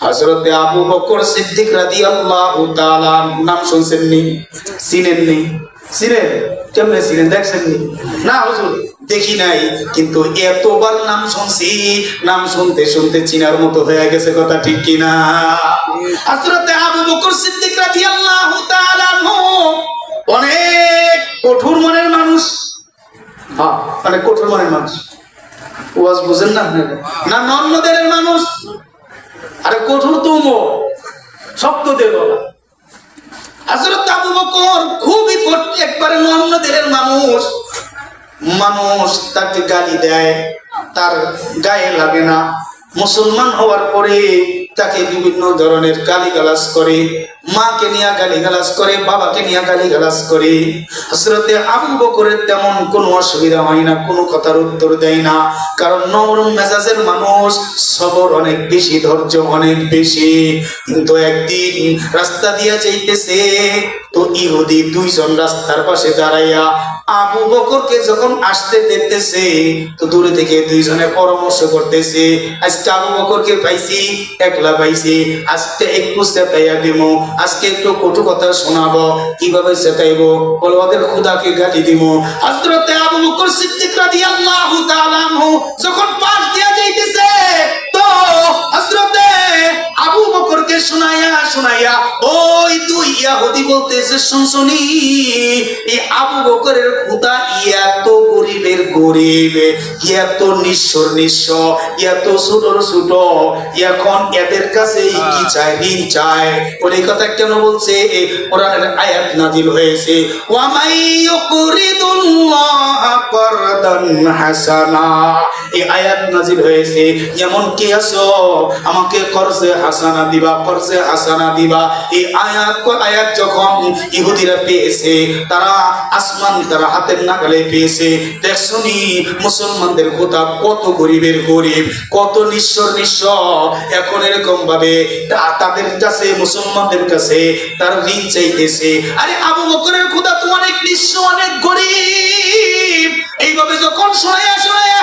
হযরত আবু বকর সিদ্দিক রাদিয়াল্লাহু তাআলা নাম শুনছেননি? চিনেননি? চিনেন? কেমনে চিনেন? দেখছেননি? না, হুজুর, দেখি নাই, কিন্তু এতবার নাম শুনছি, নাম শুনতে শুনতে চিনার মতো হয়ে গেছে কথা ঠিক কিনা? হযরত আবু বকর সিদ্দিক রাদিয়াল্লাহু তাআলা অনেক কঠোর মনের মানুষ। হ্যাঁ অনেক কঠোর মনের মানুষ। ওয়াজ বুঝেন না না নন্নদের মানুষ। আরে কঠোর তুম শক্ত দেব হযরত আবু বকর খুবই একবারে নন্নদের মানুষ। মানুষ তাকে গালি দেয়, তার গায়ে লাগে না। মুসলমান হওয়ার পরে তাকে বিভিন্ন ধরনের গালিগালাজ করে, মাকে নিয়ে গালিগালাজ করে, বাবাকে নিয়ে গালিগালাজ করে। হযরতে আবু বকরের তেমন কোনো অসুবিধা হয় না, কোনো কথার উত্তর দেয় না। কারণ নরম মেজাজের মানুষ সবর অনেক বেশি, ধৈর্য অনেক বেশি। কিন্তু একদিন রাস্তা দিয়া যাইতেছে, তো ইহুদি দুইজন রাস্তার পাশে দাঁড়াইয়া আবু বকরকে যখন আসতে দেখতেছে, তো দূরে থেকে দুইজনে পরামর্শ করতেছে, আজকে আবু বকরকে পাইছি একলা পাইছি। আজকে একটু চেতাইয়া দিব আজকে একটু কটু কথা শোনাবো। কীভাবে চেতাইব? বলে খুদাকে গালি দিব আবু বকর সিদ্দিক রাদিয়াল্লাহু তাআলা যখন পাশ দিয়া যাইতেছে, তো হযরতে আবু বকরকে শোনাইয়া শোনাইয়া দুই ইয়াহুদি বলতেছে শুনছনি এই আবু বকরের খুদা এত গরিবের গরিব এত নিঃস্বর নিঃস্ব এত ছোটর ছোট এখন এদের কাছে কি চায় ঋণ চায়? ওর এই কথা কেন বলছে? কোরআনের আয়াত নাজিল হয়েছে ওয়ামাই ইউকরিদুল্লাহ করদান হাসানা। এই আয়াত নাজিল হয়েছে যেমন কে আছো? আমাকে কর্জে হাসানা দিবা কর্জে হাসানা দিবা। এই আয়াত আয়াত যখন ইহুদিরা পেয়েছে, তারা আসমান তারা হাতের নাগালে পেয়েছে। দেখছনি মুসলমানদের খোদা কত গরিবের গরিব, কত নিঃস্বর নিঃস্ব এখন এরকম ভাবে তাদের কাছে, মুসলমানদের কাছে তার ঋণ চাইতেছে। আরে আবু বকরের খোদা তো অনেক নিঃস্ব অনেক গরিব। এইভাবে যখন শোনায়া শোনায়া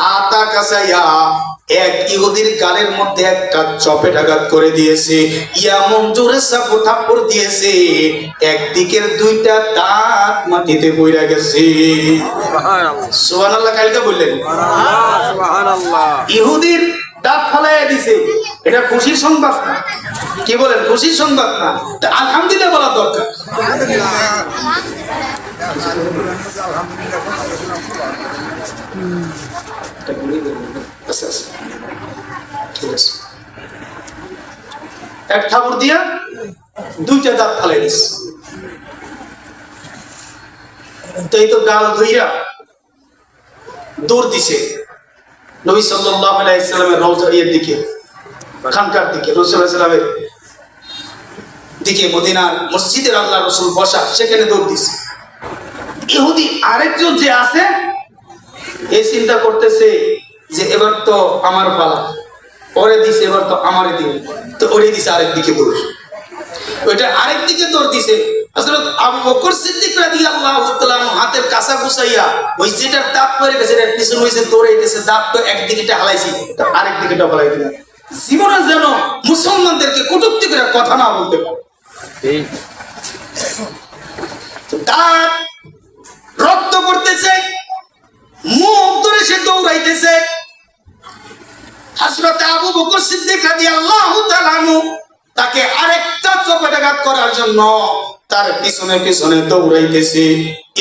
হাতা কাছাইয়া এক ইহুদির গালের মধ্যে একটা চপে আঘাত করে দিয়েছে। এমন জোরে সাপো থাপ্পড় দিয়েছে। একদিকের দুইটা দাঁত মাটিতে বইরা গেছে। সুবহানাল্লাহ। কালকে বললেন? ইহুদির দাঁত ফালাইয়া দিছে। এটা খুশির সংবাদ না? কি বলেন খুশির সংবাদ না? আলহামদুলিল্লাহ বলা দরকার। এক ঠাকুর দিয়া দুইটা দাঁত দিছে তো গাল দৌড় দিছে। নবী সাল্লাল্লাহু আলাইহি সাল্লামের রওজা ইয়ের দিকে, খানকার দিকে রাসূলুল্লাহ সাল্লামের দিকে মদিনার মসজিদের আল্লাহ রসুল বসা, সেখানে দৌড় দিছে। ইহুদি আরেকজন যে আছে এই চিন্তা করতেছে যে এবার তো আমার পালা। পরে দিছে এবার তো আমারে দিবে। তো ওরে দিছে আরেক দিকে দৌড় ওইটা আরেক দিকে দৌড় দিছে আবু বকর সিদ্দিক রাদিয়াল্লাহু তাআলা হাতের কাঁচা গুছাইয়া ওই যেটার দাঁত পড়ে গেছে পিছন হইছে দৌড়ে গেছে দাঁত তো হালাইছি তো জীবনে যেন মুসলমানদেরকে কটূক্তি করে কথা না বলতে পারে। দাঁত তাআলা আনহু তাকে চপেটাঘাত করার জন্য তার পিছনে পিছনে দৌড়াইতেছে।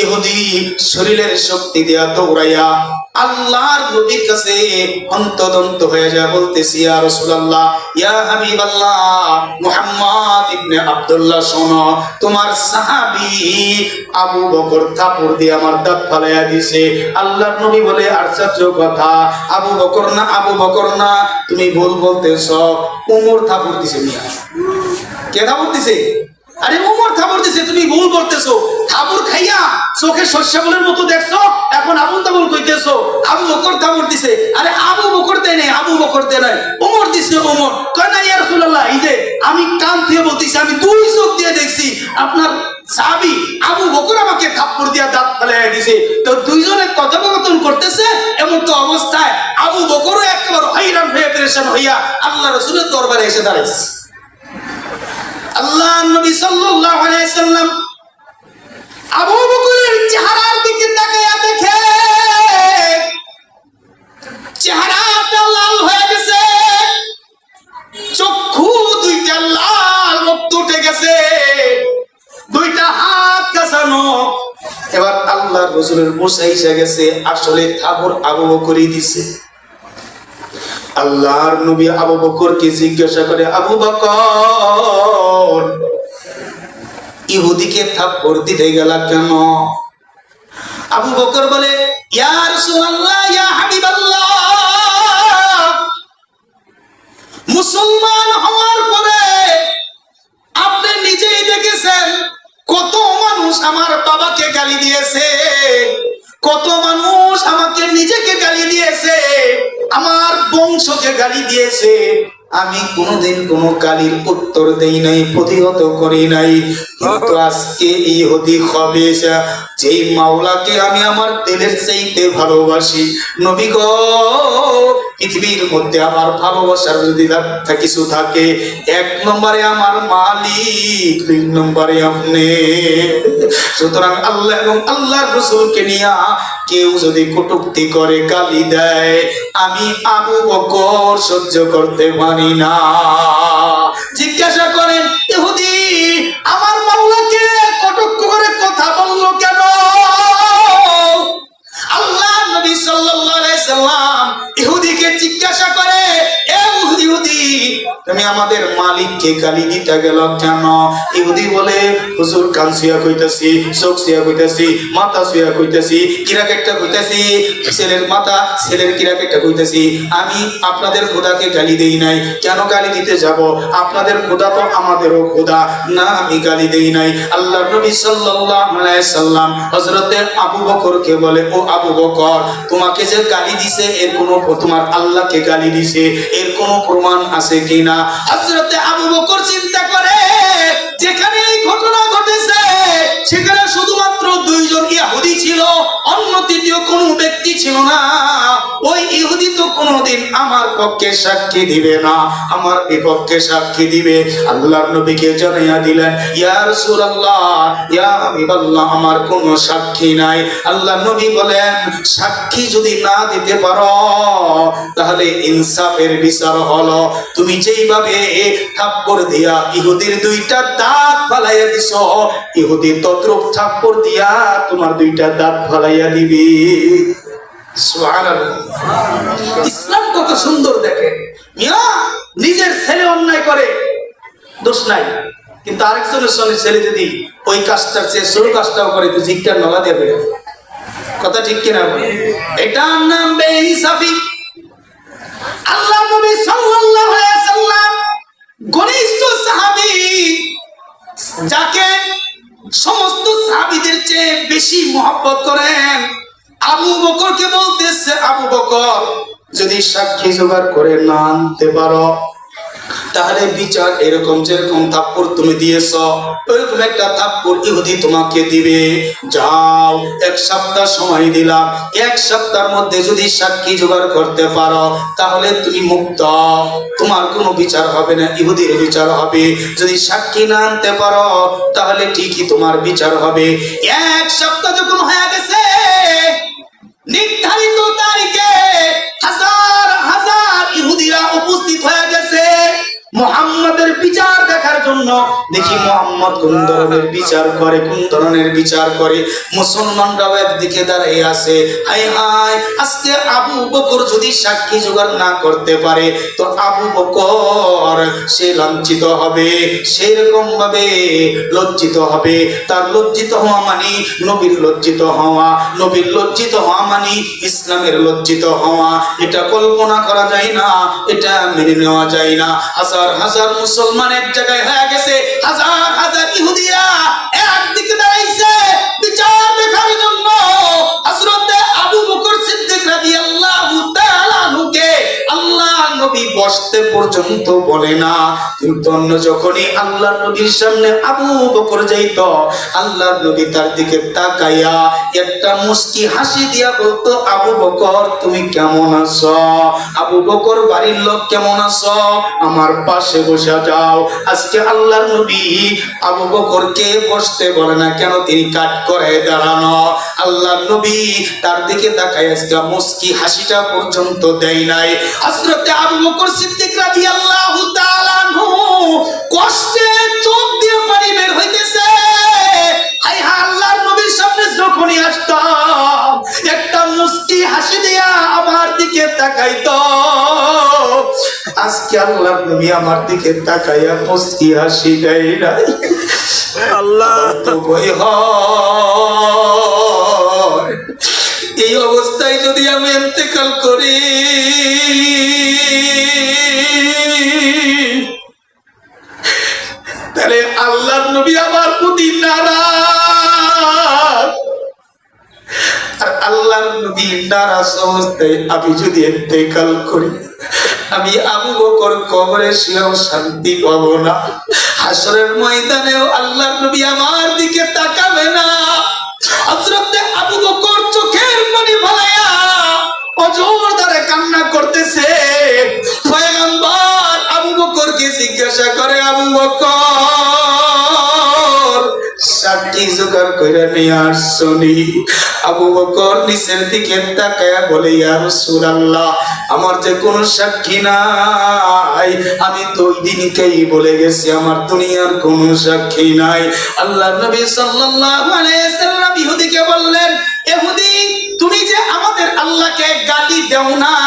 ইহুদি শরীরের শক্তি দিয়া দৌড়াইয়া আল্লাহর নবীর কাছে অন্তদন্ত হয়ে যায়, বলতেছি, ইয়া রাসূলুল্লাহ, ইয়া হাবিবাল্লাহ, মুহাম্মদ ইবনে আব্দুল্লাহ, শোনো, তোমার সাহাবী আবু বকর থাপড় দিয়ে আমার দাঁত ফালাইয়া দিছে আল্লাহর নবী বলে, আশ্চর্য কথা, আবু বকর না, আবু বকর না, তুমি ভুল বলতেছ, উমর থাপড় দিছে মিয়া। দিছে? আরে উমর দিছে, তুমি ভুল করতেছো। খাইয়া চোখে শস্যাবলের মতো দেখছ, এখন আবুল তাবুল কইতেছো, আবু বকর দিছে। আরে আবু বকর আবু বকর নাই। উমর দিছে উমর। কয় না ইয়া রাসূলুল্লাহ দিয়ে বলতেছি, আমি দুই চোখ দিয়ে দেখছি, আপনার সাহাবি আবু বকর আমাকে থাপ্পড় দিয়া দাঁত ফেলাই দিছে। তো দুইজনে কথোপকথন করতেছে, এমন তো অবস্থায় আবু বকরও একেবারে হইরান হয়ে পেরেশান হইয়া আল্লাহ রসুলের দরবারে এসে দাঁড়াইছে। আল্লাহ নবী সাল্লাল্লাহু আলাইহি সাল্লাম আবু বকরের চেহারার দিকে তাকায়া দেখে, চেহারাটা লাল হয়ে গেছে, চক্ষু দুইটা লাল রক্ত উঠে গেছে, দুইটা হাত এবার আল্লাহ রসুলের বসে গেছে, আসলে থাবর আবু বকরই দিছে। আল্লাহর নবী আবু বকরকে জিজ্ঞাসা করে, আবু বকর ইহুদিকে থাপ্পড় দিতে গেল কেন? আবু বকর বলে, ইয়া রাসূলুল্লাহ, ইয়া হাবিবাল্লাহ। মুসলমান হওয়ার পরে আপনি নিজেই দেখেছেন, কত মানুষ আমার বাবাকে গালি দিয়েছে, কত মানুষ আমাকে নিজেকে গালি দিয়েছে। আমার বংশকে গালি দিয়েছে। আমি কোনোদিন কোনো গালির উত্তর দেই নাই, প্রতিহত করি নাই। কিন্তু আজকে এই হদি হবে যেই মাওলাকে আমি আমার দিলের চাইতে ভালোবাসি, নবী গো, পৃথিবীর মধ্যে আমার ভালোবাসার যদি কিছু থাকে, এক নম্বরে আমার মালিক দুই নম্বরে আপনি। সুতরাং আল্লাহ এবং আল্লাহর রসুলকে নিয়ে কেউ যদি কটুক্তি করে, গালি দেয়, আমি আবু বকর সহ্য করতে পারি না। জিজ্ঞাসা করেন, ইহুদি, আমার মাওলাকে কটক্ষ করে কথা বলল কেন? আল্লাহ নবী সাল্লাল্লাহু আলাইহি সাল্লাম ইহুদিকে জিজ্ঞাসা তুমি আমাদের মালিককে গালি দিতে গেল কেন? ইহুদি বলে, হুজুর কান শুয়া কইতাছি, চোখ শুয়া কইতাছি, মাথা শুয়া কইতাছি, কিরাক একটা কইতাছি, ছেলের মাথা, ছেলের কিরাক একটা কইতাছি। আমি আপনাদের খোদাকে গালি দেই নাই, কেন গালি দিতে যাব? আপনাদের খোদা তো আমাদেরও খোদা, না আমি গালি দেই নাই। আল্লাহ নবী সাল্লাল্লাহু আলাইহি সাল্লাম হযরতে আবু বকরকে বলে, ও আবু বকর, তোমাকে যে গালি দিছে, এর কোনো তোমার আল্লাহকে গালি দিছে, এর কোনো প্রমাণ আছে কিনা হজরতে আবু বকর চিন্তা ছিল না। ওই ইহুদি তো কোনোদিন আমার পক্ষে সাক্ষী দিবে না। আমার বিপক্ষে সাক্ষী দিবে। আল্লাহর নবীকে জানাইয়া দিলেন, ইয়া রাসূলুল্লাহ, ইয়া হাবিবাল্লাহ, আমার কোনো সাক্ষী নাই। আল্লাহ নবী বলেন, সাক্ষী যদি না দিতে পারো, তাহলে ইনসাফের বিচার হলো। তুমি যেইভাবে থাপ্পড় দিয়া ইহুদির দুইটা দাঁত ফালাইয়া দিছ, ইহুদি তদ্রুপ থাপ্পড় দিয়া তোমার দুইটা দাঁত ফালাইয়া দিবি। ইসলাম কত সুন্দর দেখে। মিয়া, নিজের ছেলে অন্যায় করে, দোষ নাই। কিন্তু আরেকজনের সঙ্গে ছেলে যদি ওই কাজটার চেয়ে সরু কাজটাও করে, তো জিজ্ঞার নলা দিয়ে বেরো কথা ঠিক কিনা এটার নাম বেইনসাফি। আল্লাহ নবী সাল্লাল্লাহু আলাইহি সাল্লাম ঘনিষ্ঠ সাহাবী, যাকে সমস্ত সাহাবীদের চেয়ে বেশি মহব্বত করেন। বকরকে বলতেছে, আবু বকর, যদি সাক্ষী জোগাড় করে না আনতে পারো, তাহলে বিচার এরকম যেরকম থাপ্পড় তুমি দিয়েছ ওইরকম একটা থাপ্পড় ইহুদি তোমাকে দিবে। যাও, এক সপ্তাহ সময় দিলাম, এক সপ্তাহের মধ্যে যদি সাক্ষী জোগাড় করতে পারো, তাহলে তুমি মুক্ত। তোমার কোনো বিচার হবে না, ইহুদির বিচার হবে। যদি সাক্ষী না আনতে পারো, তাহলে ঠিকই তোমার বিচার হবে। এক সপ্তাহ যখন হয়ে গেছে নির্ধারিত তারিখে হাজার হাজার ইহুদিরা উপস্থিত হয়ে গেছে। মোহাম্মদের বিচার দেখার জন্য। দেখি মোহাম্মদ কোন ধরনের বিচার করে, কোন ধরনের বিচার করে। মুসলমানরাও একদিকে দাঁড়িয়ে আছে। হাই হাই আজকে আবু বকর যদি সাক্ষী জোগাড় না করতে পারে, তো আবু বকর সে লাঞ্ছিত হবে সেরকম ভাবে লজ্জিত হবে। তার লজ্জিত হওয়া মানে নবীর লজ্জিত হওয়া, নবীর লজ্জিত হওয়া মানে ইসলামের লজ্জিত হওয়া। এটা কল্পনা করা যায় না, এটা মেনে নেওয়া যায় না। হাজার হাজার মুসলমান এক জায়গায় হয়ে গেছে, হাজার হাজার ইহুদিরা একদিকে দাঁড়াইছে, বিচার দেখার জন্য হযরতে আবু বকর সিদ্দিক রাদিয়াল্লাহু তাআলা নুকে আল্লাহ নবী বসতে পর্যন্ত বলে না। কিন্তু অন্য যখনই আল্লাহ নবীর সামনে আবু বকর যাইত আল্লাহ নবী তার দিকে তাকাইয়া একটা মুস্কি হাসি দিয়া বলতো, আবু বকর, তুমি কেমন আছো? আবু বকর, বাড়ির লোক কেমন আছো? আমার পাশে বসে যাও। আজকে আল্লাহর নবী আবু বকরকে বসতে বলে না, কেন তিনি কাট করে দাঁড়ানো? আল্লাহর নবী তার দিকে তাকায়, আজকে মুস্কি হাসিটা পর্যন্ত দেয় নাই। হযরতে আবু বকর সিদ্দিক রাদিয়াল্লাহু তাআলা কষ্টে চোখ দিয়ে পানি বের হইতেছে। আই আল্লাহর নবীর সামনে যখনই আসতাম একটা মুস্কি হাসি দিয়া আমার দিকে তাকাইতো। আজকে আল্লাহর নবী আমার দিকে তাকাইয়া মুস্কি হাসি দেয় নাই। আল্লাহ। তো ভয় হয়। এই অবস্থায় যদি আমি ইন্তেকাল করি, তাহলে আল্লাহর নবী আমার প্রতি আর নবী নারাজ অবস্থায় আমি যদি ইন্তেকাল করি, আমি আবু বকর কবরে শুয়েও শান্তি পাবো না। হাসরের ময়দানেও আল্লাহর নবী আমার দিকে করতেছে। পয়গম্বর আবু বকরকে জিজ্ঞাসা করে, আবু বকর সাক্ষী জোগাড় করে নিয়ে আসছনি? আবু বকর নিচের দিকে তাকায়া বলে, ইয়া রাসূলুল্লাহ, আমার যে কোনো সাক্ষী নাই। আমি তো ওই দিনকেই বলে গেছি, আমার দুনিয়ার কোনো সাক্ষী নাই। আল্লাহ নবী সাল্লাল্লাহু আলাইহি সাল্লাম ইহুদিকে বললেন, ইহুদি, তুমি যে আমাদের আল্লাহকে গালি দেও নাই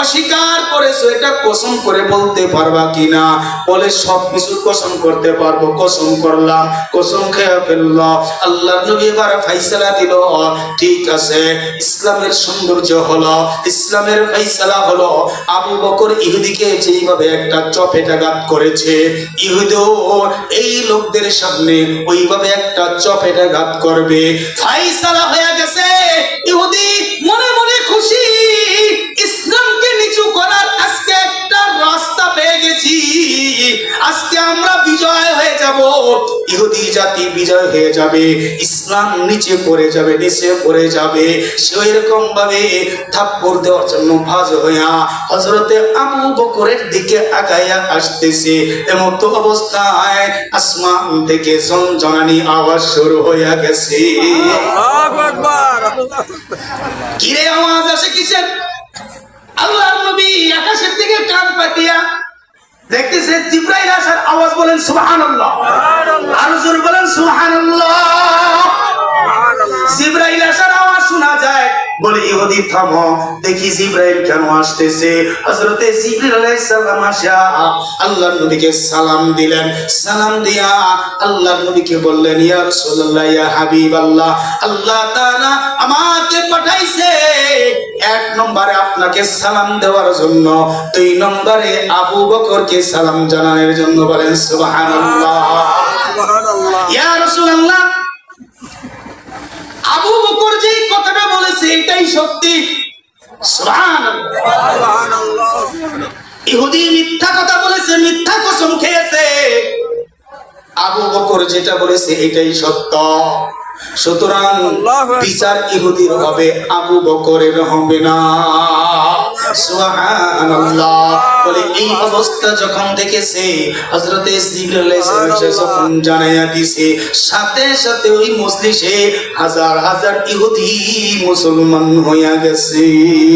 অস্বীকার করেছ, এটা কসম করে বলতে পারবা কিনা? বলে সব কিছু কসম করতে পারব, কসম করলাম, কসম খেয়ে ফেলল আল্লাহ নবী এবার ফাইসালা দিল, ঠিক আছে, ইসলামের সৌন্দর্য হলো, ইসলামের ফাইসালা হলো, আবু বকর ইহুদিকে যেইভাবে একটা চপেটাঘাত করেছে, ইহুদিও এই লোকদের সামনে ওইভাবে একটা চপেটাঘাত করবে। ফাইসালা হয়ে গেছে, ইহুদি মনে মনে খুশি ইহুদি জাতি বিজয় হয়ে যাবে ইসলাম নিচে পড়ে যাবে নিচে পড়ে যাবে। সেই রকম ভাবে থাপ্পড় দেওয়ার জন্য ভাজ হইয়া হজরতে আবু বকরের দিকে আগাইয়া আসতেছে। এমতো অবস্থায় আসমান থেকে জনজনানি আওয়াজ শুরু হইয়া গেছে। আল্লাহু আল্লাহ কিরে আওয়াজ আসে কিসের? আল্লাহর নবী আকাশের দিকে কান পাতিয়া দেখতেছে জিব্রাইল আসার আওয়াজ বলেন সুবহানাল্লাহ। বলে ইহুদি থামো। দেখি জিব্রাইল কেন আসতেছে? হযরতে জিব্রাইল আলাইহিস সালাম আসা আল্লাহর নবীকে সালাম দিলেন। সালাম দিয়া আল্লাহর নবীকে বললেন ইয়া রাসূলুল্লাহ ইয়া হাবিবাল্লাহ আল্লাহ তাআলা আমাকে পাঠাইছে। এক নম্বরে আপনাকে সালাম দেওয়ার জন্য দুই নম্বরে আবু বকরকে সালাম জানানোর জন্য বলেন সুবহানাল্লাহ। সুবহানাল্লাহ। ইয়া রাসূলুল্লাহ আবু বকর যে কথাটা বলেছে, এটাই সত্যি। ইহুদি মিথ্যা কথা বলেছে, মিথ্যা কসম খেয়েছে। আবু বকর যেটা বলেছে, এটাই সত্য। সুতরাং বিচার ইহুদির হবে আবু বকরের হবে না। সুবহানাল্লাহ। বলে এই অবস্থা যখন দেখেছে হযরতে জিবরাইল আলাইহিস যখন জানাইয়া দিছে সাথে সাথে ওই মজলিসে হাজার হাজার ইহুদি মুসলমান হইয়া গেছে।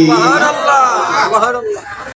সুবহানাল্লাহ সুবহানাল্লাহ।